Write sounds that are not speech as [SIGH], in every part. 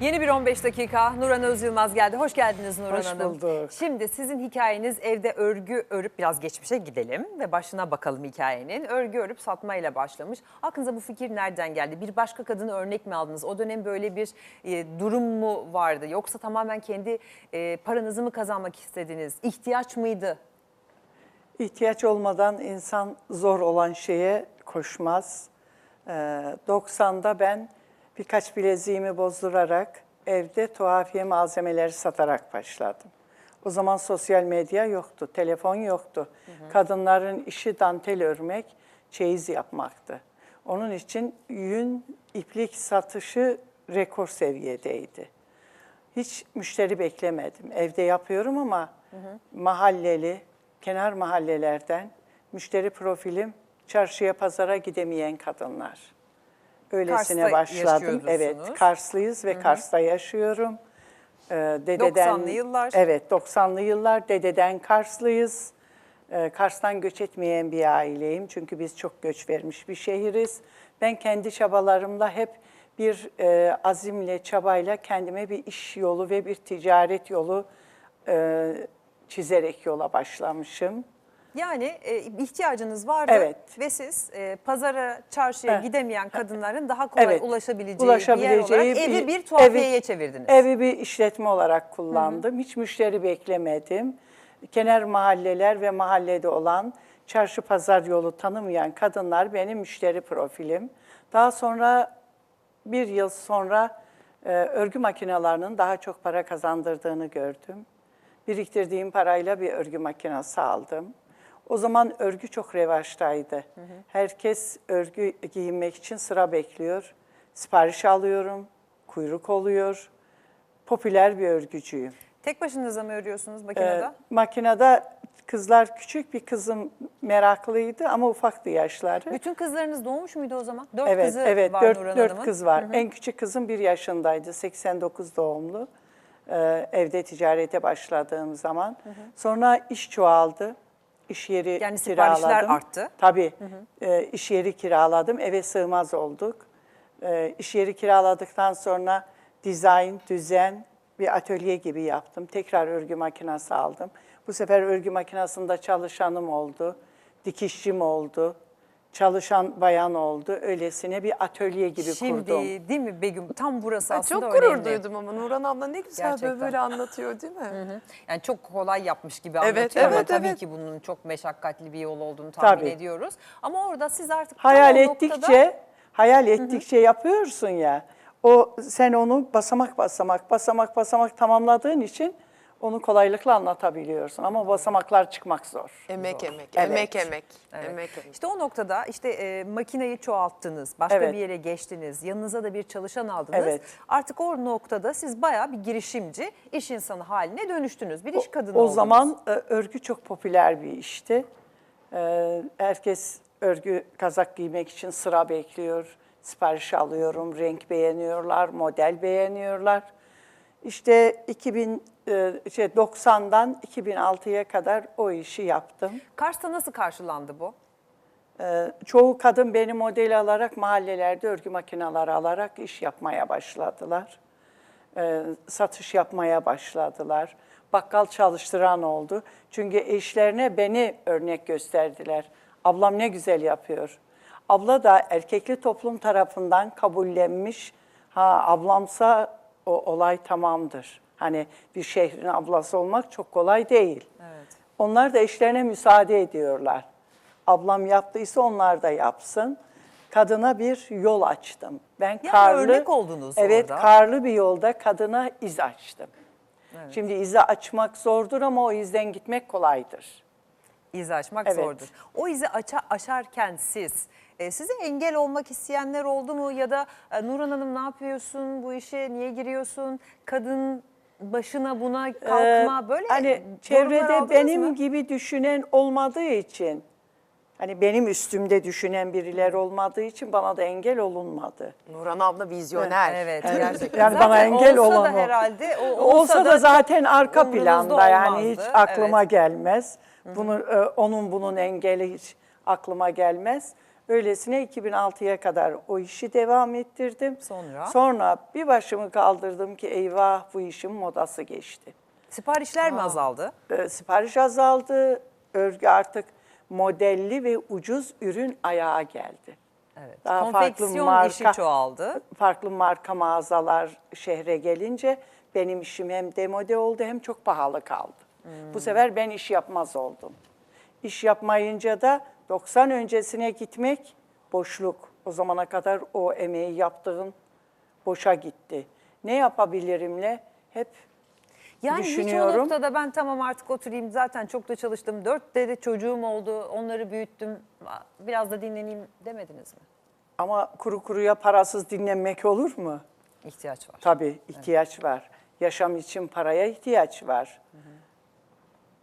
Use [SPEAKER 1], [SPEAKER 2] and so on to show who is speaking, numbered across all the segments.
[SPEAKER 1] Yeni bir 15 dakika. Nurhan Öz Yılmaz geldi. Hoş geldiniz Nurhan
[SPEAKER 2] Hoş
[SPEAKER 1] Hanım.
[SPEAKER 2] bulduk.
[SPEAKER 1] Şimdi sizin hikayeniz evde örgü örüp biraz geçmişe gidelim ve başına bakalım hikayenin. Örgü örüp satmayla başlamış. Aklınıza bu fikir nereden geldi? Bir başka kadını örnek mi aldınız? O dönem böyle bir e, durum mu vardı? Yoksa tamamen kendi e, paranızı mı kazanmak istediniz? İhtiyaç mıydı?
[SPEAKER 2] İhtiyaç olmadan insan zor olan şeye koşmaz. Ee, 90'da ben birkaç bileziğimi bozdurarak evde tuhafiye malzemeleri satarak başladım. O zaman sosyal medya yoktu, telefon yoktu. Kadınların işi dantel örmek, çeyiz yapmaktı. Onun için yün, iplik satışı rekor seviyedeydi. Hiç müşteri beklemedim. Evde yapıyorum ama mahalleli, kenar mahallelerden müşteri profilim çarşıya pazara gidemeyen kadınlar. Öylesine
[SPEAKER 1] Kars'ta
[SPEAKER 2] başladım. Evet. Karslıyız ve Kars'ta yaşıyorum. Ee, dededen,
[SPEAKER 1] 90'lı yıllar.
[SPEAKER 2] Evet, 90'lı yıllar. Dededen Karslıyız. Ee, Kars'tan göç etmeyen bir aileyim. Çünkü biz çok göç vermiş bir şehiriz. Ben kendi çabalarımla hep bir e, azimle, çabayla kendime bir iş yolu ve bir ticaret yolu e, çizerek yola başlamışım.
[SPEAKER 1] Yani e, ihtiyacınız vardı
[SPEAKER 2] Evet.
[SPEAKER 1] ve siz e, pazara, çarşıya
[SPEAKER 2] Evet.
[SPEAKER 1] gidemeyen kadınların daha kolay
[SPEAKER 2] Evet.
[SPEAKER 1] ulaşabileceği,
[SPEAKER 2] Ulaşabileceği
[SPEAKER 1] bir yer olarak evi
[SPEAKER 2] bir-
[SPEAKER 1] bir tuhafiyeye
[SPEAKER 2] evi-
[SPEAKER 1] çevirdiniz.
[SPEAKER 2] Evi bir işletme olarak kullandım. Hiç müşteri beklemedim. Kenar mahalleler ve mahallede olan çarşı pazar yolu tanımayan kadınlar benim müşteri profilim. Daha sonra bir yıl sonra e, örgü makinelerinin daha çok para kazandırdığını gördüm. Biriktirdiğim parayla bir örgü makinesi aldım. O zaman örgü çok revaçtaydı. Herkes örgü giyinmek için sıra bekliyor. Sipariş alıyorum, kuyruk oluyor. Popüler bir örgücüyüm.
[SPEAKER 1] Tek başınıza mı örüyorsunuz
[SPEAKER 2] Ee,
[SPEAKER 1] makinede?
[SPEAKER 2] makinede kızlar küçük bir kızım meraklıydı ama ufaktı yaşları.
[SPEAKER 1] Bütün kızlarınız doğmuş muydu o zaman? Dört
[SPEAKER 2] Evet,
[SPEAKER 1] kızı
[SPEAKER 2] evet.
[SPEAKER 1] var
[SPEAKER 2] dört,
[SPEAKER 1] Nurhan
[SPEAKER 2] dört
[SPEAKER 1] Hanım'ın.
[SPEAKER 2] kız var. En küçük kızım bir yaşındaydı, 89 doğumlu. Ee, evde ticarete başladığım zaman. Sonra iş çoğaldı. İş yeri
[SPEAKER 1] Yani siparişler
[SPEAKER 2] kiraladım.
[SPEAKER 1] arttı.
[SPEAKER 2] Tabii. Ee, iş yeri kiraladım. Eve sığmaz olduk. Ee, iş yeri kiraladıktan sonra dizayn, düzen bir atölye gibi yaptım. Tekrar örgü makinesi aldım. Bu sefer örgü makinesinde çalışanım oldu. Dikişçim oldu. Çalışan bayan oldu. Öylesine bir atölye gibi
[SPEAKER 1] Şimdi
[SPEAKER 2] kurdum.
[SPEAKER 1] değil mi Begüm? Tam burası
[SPEAKER 3] Ay,
[SPEAKER 1] aslında
[SPEAKER 3] çok gurur
[SPEAKER 1] önemli.
[SPEAKER 3] duydum ama Nurhan abla ne güzel
[SPEAKER 1] Gerçekten.
[SPEAKER 3] böyle, böyle anlatıyor değil mi?
[SPEAKER 1] Yani çok kolay yapmış gibi
[SPEAKER 3] Evet,
[SPEAKER 1] anlatıyor ama
[SPEAKER 3] evet,
[SPEAKER 1] tabii
[SPEAKER 3] evet.
[SPEAKER 1] ki bunun çok meşakkatli bir yol olduğunu tahmin
[SPEAKER 2] Tabii.
[SPEAKER 1] ediyoruz. Ama orada siz artık tam
[SPEAKER 2] Hayal
[SPEAKER 1] o noktada-
[SPEAKER 2] ettikçe, hayal ettikçe yapıyorsun ya. O sen onu basamak basamak basamak basamak tamamladığın için onu kolaylıkla anlatabiliyorsun ama basamaklar çıkmak zor.
[SPEAKER 3] Emek emek,
[SPEAKER 2] Evet.
[SPEAKER 3] emek emek,
[SPEAKER 1] Evet.
[SPEAKER 3] emek emek.
[SPEAKER 1] İşte o noktada işte e, makineyi çoğalttınız, başka
[SPEAKER 2] Evet.
[SPEAKER 1] bir yere geçtiniz, yanınıza da bir çalışan aldınız.
[SPEAKER 2] Evet.
[SPEAKER 1] Artık o noktada siz bayağı bir girişimci, iş insanı haline dönüştünüz. Bir iş kadını
[SPEAKER 2] O
[SPEAKER 1] oldunuz.
[SPEAKER 2] zaman e, örgü çok popüler bir işti. E, herkes örgü kazak giymek için sıra bekliyor. Sipariş alıyorum, renk beğeniyorlar, model beğeniyorlar. İşte 2000 e, şey 90'dan 2006'ya kadar o işi yaptım.
[SPEAKER 1] Kars'ta nasıl karşılandı bu?
[SPEAKER 2] Ee, çoğu kadın beni model alarak mahallelerde örgü makineleri alarak iş yapmaya başladılar. Ee, satış yapmaya başladılar. Bakkal çalıştıran oldu. Çünkü eşlerine beni örnek gösterdiler. Ablam ne güzel yapıyor. Abla da erkekli toplum tarafından kabullenmiş. Ha ablamsa o olay tamamdır. Hani bir şehrin ablası olmak çok kolay değil.
[SPEAKER 1] Evet.
[SPEAKER 2] Onlar da eşlerine müsaade ediyorlar. Ablam yaptıysa onlar da yapsın. Kadına bir yol açtım. Ben karlı
[SPEAKER 1] örnek oldunuz
[SPEAKER 2] Evet,
[SPEAKER 1] orada.
[SPEAKER 2] karlı bir yolda kadına iz açtım. Şimdi izi açmak zordur ama o izden gitmek kolaydır.
[SPEAKER 1] İzi açmak
[SPEAKER 2] Evet.
[SPEAKER 1] zordur. O izi aça, aşarken siz, e, size engel olmak isteyenler oldu mu? Ya da e, Nurhan Hanım ne yapıyorsun, bu işe niye giriyorsun? Kadın başına buna kalkma,
[SPEAKER 2] Ee,
[SPEAKER 1] böyle
[SPEAKER 2] hani çevrede benim
[SPEAKER 1] mı?
[SPEAKER 2] gibi düşünen olmadığı için hani benim üstümde düşünen biriler olmadığı için bana da engel olunmadı.
[SPEAKER 3] Nurhan abla vizyoner.
[SPEAKER 1] Evet,
[SPEAKER 2] Evet.
[SPEAKER 1] gerçekten.
[SPEAKER 2] Yani
[SPEAKER 1] Zaten
[SPEAKER 2] bana engel
[SPEAKER 1] olsa
[SPEAKER 2] olan
[SPEAKER 1] da
[SPEAKER 2] o.
[SPEAKER 1] herhalde, o,
[SPEAKER 2] Olsa, da, zaten arka planda yani hiç aklıma
[SPEAKER 1] Evet.
[SPEAKER 2] gelmez. Bunu e, onun bunun engeli hiç aklıma gelmez. Öylesine 2006'ya kadar o işi devam ettirdim.
[SPEAKER 1] Sonra?
[SPEAKER 2] Sonra bir başımı kaldırdım ki eyvah bu işin modası geçti.
[SPEAKER 1] Siparişler mi azaldı?
[SPEAKER 2] Ee, sipariş azaldı, örgü artık modelli ve ucuz ürün ayağa geldi.
[SPEAKER 1] Evet.
[SPEAKER 2] Daha
[SPEAKER 1] Konfeksiyon
[SPEAKER 2] farklı
[SPEAKER 1] işi
[SPEAKER 2] marka-
[SPEAKER 1] çoğaldı.
[SPEAKER 2] Farklı marka mağazalar şehre gelince benim işim hem demode oldu hem çok pahalı kaldı. Bu sefer ben iş yapmaz oldum. İş yapmayınca da 90 öncesine gitmek boşluk. O zamana kadar o emeği yaptığım boşa gitti. Ne yapabilirimle hep
[SPEAKER 1] Yani hiç o
[SPEAKER 2] düşünüyorum.
[SPEAKER 1] noktada ben tamam artık oturayım zaten çok da çalıştım. Dört de çocuğum oldu onları büyüttüm. Biraz da dinleneyim demediniz mi?
[SPEAKER 2] ama kuru kuruya parasız dinlenmek olur mu?
[SPEAKER 1] İhtiyaç var.
[SPEAKER 2] Tabii ihtiyaç var. Yaşam için paraya ihtiyaç var.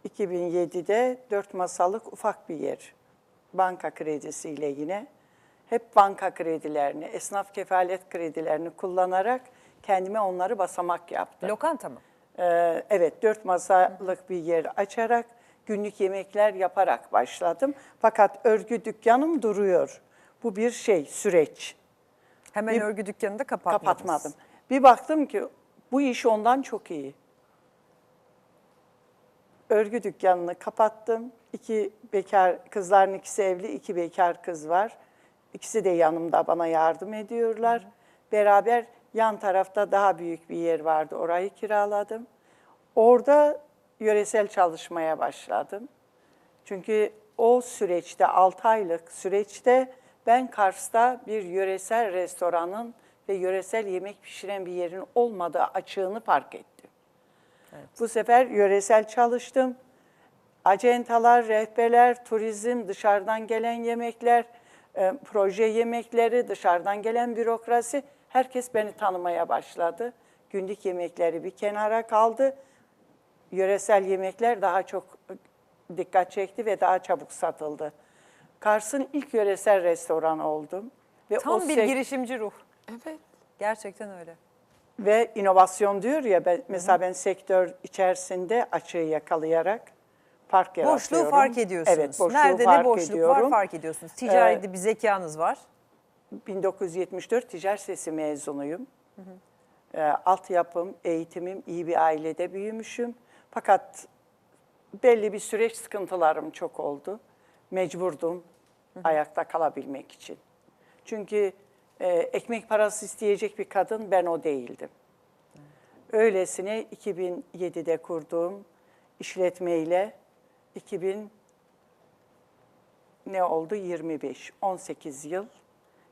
[SPEAKER 2] 2007'de dört masalık ufak bir yer. Banka kredisiyle yine. Hep banka kredilerini, esnaf kefalet kredilerini kullanarak kendime onları basamak yaptım.
[SPEAKER 1] Lokanta mı?
[SPEAKER 2] Ee, evet, dört masalık bir yer açarak günlük yemekler yaparak başladım. Fakat örgü dükkanım duruyor. Bu bir şey, süreç.
[SPEAKER 1] Hemen
[SPEAKER 2] Bir-
[SPEAKER 1] örgü dükkanını da kapatmadınız.
[SPEAKER 2] Kapatmadım. Bir baktım ki bu iş ondan çok iyi. Örgü dükkanını kapattım. İki bekar, kızların ikisi evli, iki bekar kız var. İkisi de yanımda bana yardım ediyorlar. Beraber yan tarafta daha büyük bir yer vardı, orayı kiraladım. Orada yöresel çalışmaya başladım. Çünkü o süreçte, 6 aylık süreçte ben Kars'ta bir yöresel restoranın ve yöresel yemek pişiren bir yerin olmadığı açığını fark ettim. Bu sefer yöresel çalıştım. Acentalar, rehberler, turizm, dışarıdan gelen yemekler, e, proje yemekleri, dışarıdan gelen bürokrasi herkes beni tanımaya başladı. Günlük yemekleri bir kenara kaldı. Yöresel yemekler daha çok dikkat çekti ve daha çabuk satıldı. Kars'ın ilk yöresel restoranı oldum. Ve
[SPEAKER 1] Tam
[SPEAKER 2] o
[SPEAKER 1] bir girişimci ruh.
[SPEAKER 3] Evet.
[SPEAKER 1] Gerçekten öyle.
[SPEAKER 2] ve inovasyon diyor ya ben, mesela ben sektör içerisinde açığı yakalayarak fark yaratıyorum.
[SPEAKER 1] Boşluğu fark ediyorsunuz.
[SPEAKER 2] Evet, boşluğu
[SPEAKER 1] Nerede
[SPEAKER 2] fark
[SPEAKER 1] ne boşluk
[SPEAKER 2] ediyorum.
[SPEAKER 1] var fark ediyorsunuz. Ticari bir zekanız var.
[SPEAKER 2] 1974 ticaret sesi mezunuyum. Ee, altyapım, eğitimim iyi bir ailede büyümüşüm. Fakat belli bir süreç sıkıntılarım çok oldu. Mecburdum ayakta kalabilmek için. Çünkü e, ekmek parası isteyecek bir kadın ben o değildim. Öylesine 2007'de kurduğum işletmeyle 2000 ne oldu? 25, 18 yıl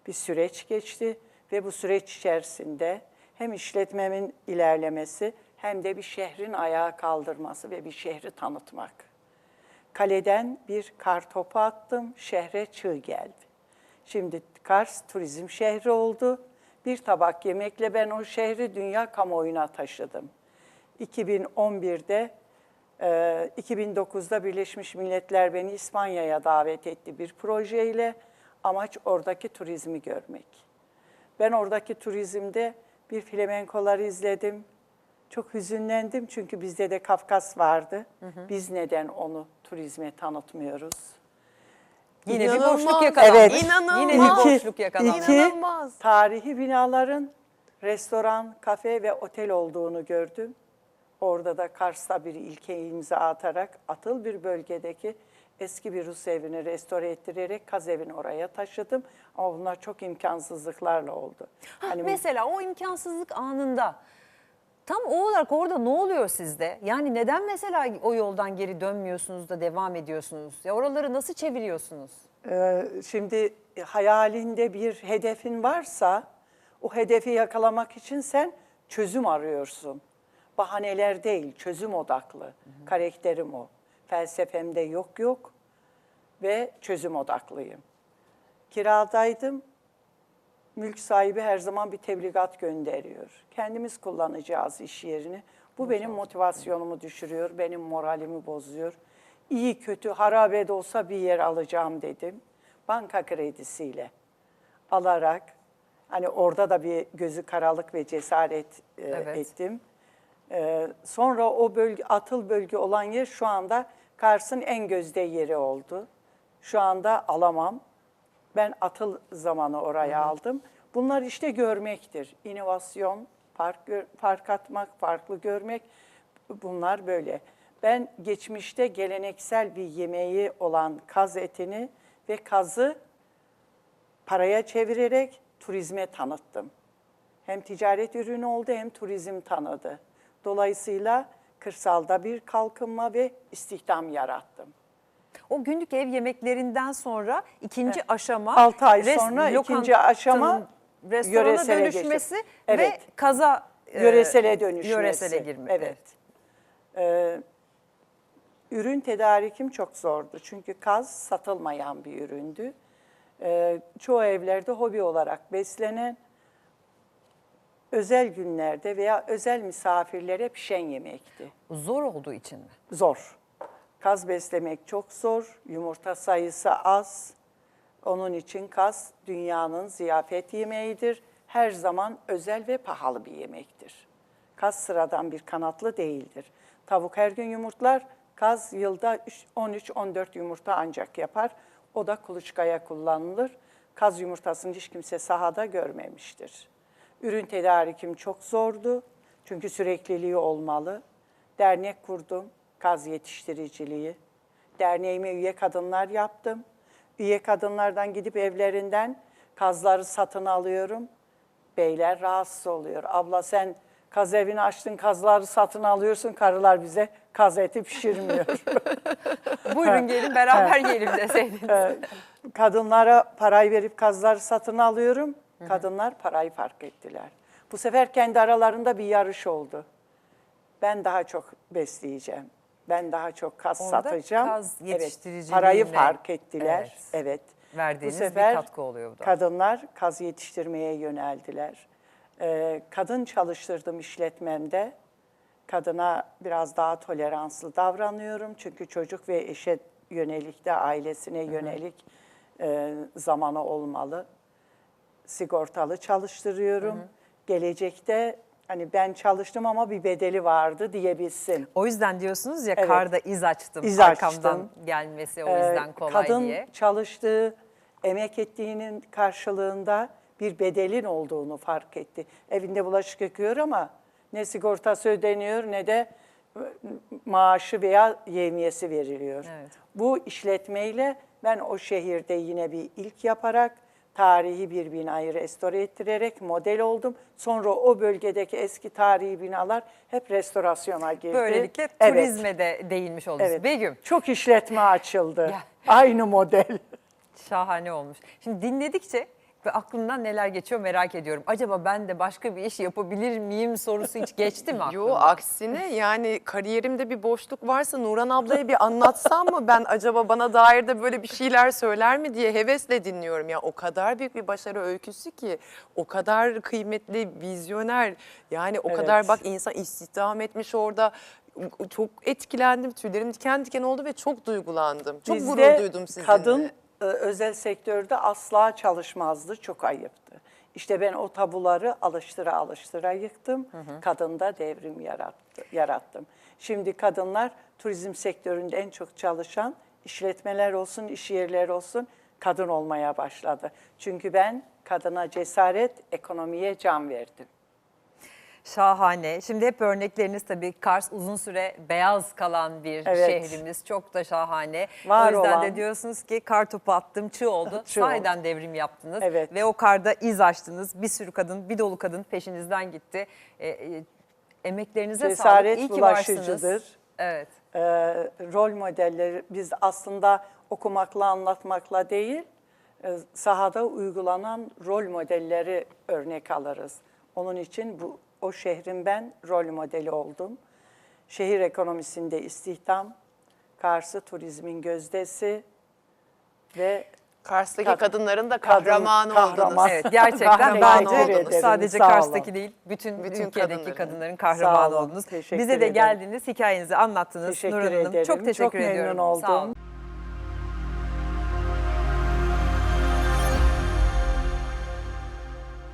[SPEAKER 2] bir süreç geçti ve bu süreç içerisinde hem işletmemin ilerlemesi hem de bir şehrin ayağa kaldırması ve bir şehri tanıtmak. Kaleden bir kar topu attım, şehre çığ geldi. Şimdi Kars turizm şehri oldu. Bir tabak yemekle ben o şehri dünya kamuoyuna taşıdım. 2011'de e, 2009'da Birleşmiş Milletler beni İspanya'ya davet etti bir projeyle. Amaç oradaki turizmi görmek. Ben oradaki turizmde bir flamenkoları izledim. Çok hüzünlendim çünkü bizde de Kafkas vardı. Biz neden onu turizme tanıtmıyoruz?
[SPEAKER 1] Yine bir
[SPEAKER 3] İnanılmaz.
[SPEAKER 1] boşluk yakalanmış.
[SPEAKER 2] Evet.
[SPEAKER 3] İnanılmaz.
[SPEAKER 1] Yine bir boşluk yakalanmış.
[SPEAKER 2] iki-
[SPEAKER 3] İnanılmaz.
[SPEAKER 2] Tarihi binaların restoran, kafe ve otel olduğunu gördüm. Orada da Kars'ta bir ilke imza atarak atıl bir bölgedeki eski bir Rus evini restore ettirerek kaz evini oraya taşıdım. Ama bunlar çok imkansızlıklarla oldu.
[SPEAKER 1] Hah,
[SPEAKER 2] Hani
[SPEAKER 1] mesela o imkansızlık anında tam o olarak orada ne oluyor sizde? Yani neden mesela o yoldan geri dönmüyorsunuz da devam ediyorsunuz? Ya oraları nasıl çeviriyorsunuz?
[SPEAKER 2] Ee, Şimdi hayalinde bir hedefin varsa o hedefi yakalamak için sen çözüm arıyorsun. Bahaneler değil, çözüm odaklı. Karakterim o. Felsefemde yok yok ve çözüm odaklıyım. Kiradaydım. Mülk sahibi her zaman bir tebligat gönderiyor. Kendimiz kullanacağız iş yerini. Bu benim motivasyonumu düşürüyor, benim moralimi bozuyor. İyi kötü harabe de olsa bir yer alacağım dedim. Banka kredisiyle alarak hani orada da bir gözü karalık ve cesaret e,
[SPEAKER 1] Evet.
[SPEAKER 2] ettim. Ee, sonra o bölge atıl bölge olan yer şu anda Kars'ın en gözde yeri oldu. Şu anda alamam Ben atıl zamanı oraya aldım. Bunlar işte görmektir. İnovasyon, fark, fark atmak, farklı görmek bunlar böyle. Ben geçmişte geleneksel bir yemeği olan kaz etini ve kazı paraya çevirerek turizme tanıttım. Hem ticaret ürünü oldu hem turizm tanıdı. Dolayısıyla kırsalda bir kalkınma ve istihdam yarattım.
[SPEAKER 1] O günlük ev yemeklerinden sonra ikinci aşama
[SPEAKER 2] Altı ay
[SPEAKER 1] res-
[SPEAKER 2] sonra ikinci aşama
[SPEAKER 1] restorana dönüşmesi
[SPEAKER 2] geçtim.
[SPEAKER 1] ve
[SPEAKER 2] Evet.
[SPEAKER 1] kaza e,
[SPEAKER 2] Yöresele dönüşmesi.
[SPEAKER 1] Yöresele girmek.
[SPEAKER 2] Evet. Ee, ürün tedarikim çok zordu. Çünkü kaz satılmayan bir üründü. Ee, çoğu evlerde hobi olarak beslenen, özel günlerde veya özel misafirlere pişen yemekti.
[SPEAKER 1] Zor olduğu için mi?
[SPEAKER 2] Zor. Kaz beslemek çok zor, yumurta sayısı az. Onun için kaz dünyanın ziyafet yemeğidir. Her zaman özel ve pahalı bir yemektir. Kaz sıradan bir kanatlı değildir. Tavuk her gün yumurtlar, kaz yılda 13-14 yumurta ancak yapar. O da kuluçkaya kullanılır. Kaz yumurtasını hiç kimse sahada görmemiştir. Ürün tedarikim çok zordu. Çünkü sürekliliği olmalı. Dernek kurdum, kaz yetiştiriciliği. Derneğime üye kadınlar yaptım. Üye kadınlardan gidip evlerinden kazları satın alıyorum. Beyler rahatsız oluyor. Abla sen kaz evini açtın, kazları satın alıyorsun. Karılar bize kaz eti pişirmiyor. [LAUGHS]
[SPEAKER 1] Buyurun gelin beraber yiyelim deseydiniz.
[SPEAKER 2] Kadınlara parayı verip kazları satın alıyorum. Kadınlar parayı fark ettiler. Bu sefer kendi aralarında bir yarış oldu. Ben daha çok besleyeceğim. Ben daha çok kaz
[SPEAKER 1] Orada
[SPEAKER 2] satacağım.
[SPEAKER 1] kaz
[SPEAKER 2] evet, parayı fark ettiler.
[SPEAKER 1] Evet.
[SPEAKER 2] Evet.
[SPEAKER 1] Verdiğiniz
[SPEAKER 2] bu
[SPEAKER 1] bir
[SPEAKER 2] sefer
[SPEAKER 1] katkı oluyor bu da.
[SPEAKER 2] Kadınlar kaz yetiştirmeye yöneldiler. Ee, kadın çalıştırdım işletmemde. Kadına biraz daha toleranslı davranıyorum. Çünkü çocuk ve eşe yönelik de ailesine yönelik e, zamanı olmalı. Sigortalı çalıştırıyorum. Gelecekte hani ben çalıştım ama bir bedeli vardı diyebilsin.
[SPEAKER 1] O yüzden diyorsunuz ya
[SPEAKER 2] Evet.
[SPEAKER 1] karda iz açtım.
[SPEAKER 2] İz
[SPEAKER 1] arkamdan
[SPEAKER 2] açtım.
[SPEAKER 1] gelmesi o
[SPEAKER 2] Ee,
[SPEAKER 1] yüzden kolay
[SPEAKER 2] kadın
[SPEAKER 1] diye.
[SPEAKER 2] çalıştığı, emek ettiğinin karşılığında bir bedelin olduğunu fark etti. Evinde bulaşık yıkıyor ama ne sigortası ödeniyor ne de e, maaşı veya yevmiyesi veriliyor.
[SPEAKER 1] Evet.
[SPEAKER 2] Bu işletmeyle ben o şehirde yine bir ilk yaparak tarihi bir binayı restore ettirerek model oldum. Sonra o bölgedeki eski tarihi binalar hep restorasyona girdi.
[SPEAKER 1] Böylelikle
[SPEAKER 2] Evet.
[SPEAKER 1] turizme de değinmiş oldunuz.
[SPEAKER 2] Evet.
[SPEAKER 1] Begüm
[SPEAKER 2] Çok işletme açıldı. Aynı model. [LAUGHS]
[SPEAKER 1] şahane olmuş. Şimdi dinledikçe ve aklımdan neler geçiyor merak ediyorum. Acaba ben de başka bir iş yapabilir miyim sorusu hiç geçti mi [LAUGHS]
[SPEAKER 3] Yo
[SPEAKER 1] aklımdan?
[SPEAKER 3] aksine yani kariyerimde bir boşluk varsa Nuran ablaya bir anlatsam mı ben acaba bana dair de böyle bir şeyler söyler mi diye hevesle dinliyorum. Ya o kadar büyük bir başarı öyküsü ki o kadar kıymetli, vizyoner yani o
[SPEAKER 2] Evet.
[SPEAKER 3] kadar bak insan istihdam etmiş orada. Çok etkilendim, tüylerim diken diken oldu ve çok duygulandım. Çok
[SPEAKER 2] Bizde
[SPEAKER 3] gurur duydum sizinle.
[SPEAKER 2] kadın özel sektörde asla çalışmazdı. Çok ayıptı. İşte ben o tabuları alıştıra alıştıra yıktım. Kadında devrim yarattı, yarattım. Şimdi kadınlar turizm sektöründe en çok çalışan işletmeler olsun, iş yerleri olsun kadın olmaya başladı. Çünkü ben kadına cesaret, ekonomiye can verdim.
[SPEAKER 1] Şahane. Şimdi hep örnekleriniz tabii Kars uzun süre beyaz kalan bir
[SPEAKER 2] Evet.
[SPEAKER 1] şehrimiz. Çok da şahane.
[SPEAKER 2] Var
[SPEAKER 1] o yüzden
[SPEAKER 2] olan-
[SPEAKER 1] de diyorsunuz ki kar topu attım, çığ oldu.
[SPEAKER 2] Çığ
[SPEAKER 1] Sahiden devrim yaptınız.
[SPEAKER 2] Evet.
[SPEAKER 1] Ve o karda iz açtınız. Bir sürü kadın, bir dolu kadın peşinizden gitti. E, e, emeklerinize sağlık.
[SPEAKER 2] Cesaret
[SPEAKER 1] İyi ki varsınız. Evet.
[SPEAKER 2] e, rol modelleri biz aslında okumakla anlatmakla değil e, sahada uygulanan rol modelleri örnek alırız. Onun için bu o şehrin ben rol modeli oldum. Şehir ekonomisinde istihdam, Kars'ı turizmin gözdesi ve
[SPEAKER 3] Kars'taki
[SPEAKER 2] Kadın-
[SPEAKER 3] kadınların da
[SPEAKER 2] kadın-
[SPEAKER 3] kahramanı
[SPEAKER 2] kahraman.
[SPEAKER 3] oldunuz.
[SPEAKER 1] Evet [LAUGHS] gerçekten
[SPEAKER 3] Kahraman
[SPEAKER 1] bence
[SPEAKER 3] oldunuz.
[SPEAKER 1] sadece
[SPEAKER 2] Sağ olun.
[SPEAKER 1] Kars'taki değil bütün,
[SPEAKER 3] Bütün
[SPEAKER 1] ülkedeki
[SPEAKER 3] kadınların.
[SPEAKER 1] kadınların kahramanı
[SPEAKER 2] Sağ olun,
[SPEAKER 1] oldunuz.
[SPEAKER 2] teşekkür
[SPEAKER 1] Bize de
[SPEAKER 2] ederim.
[SPEAKER 1] geldiniz, hikayenizi anlattınız
[SPEAKER 2] Teşekkür
[SPEAKER 1] Nur Hanım.
[SPEAKER 2] ederim.
[SPEAKER 1] Çok teşekkür
[SPEAKER 2] Çok memnun
[SPEAKER 1] ediyorum.
[SPEAKER 2] oldum.
[SPEAKER 1] Sağ olun.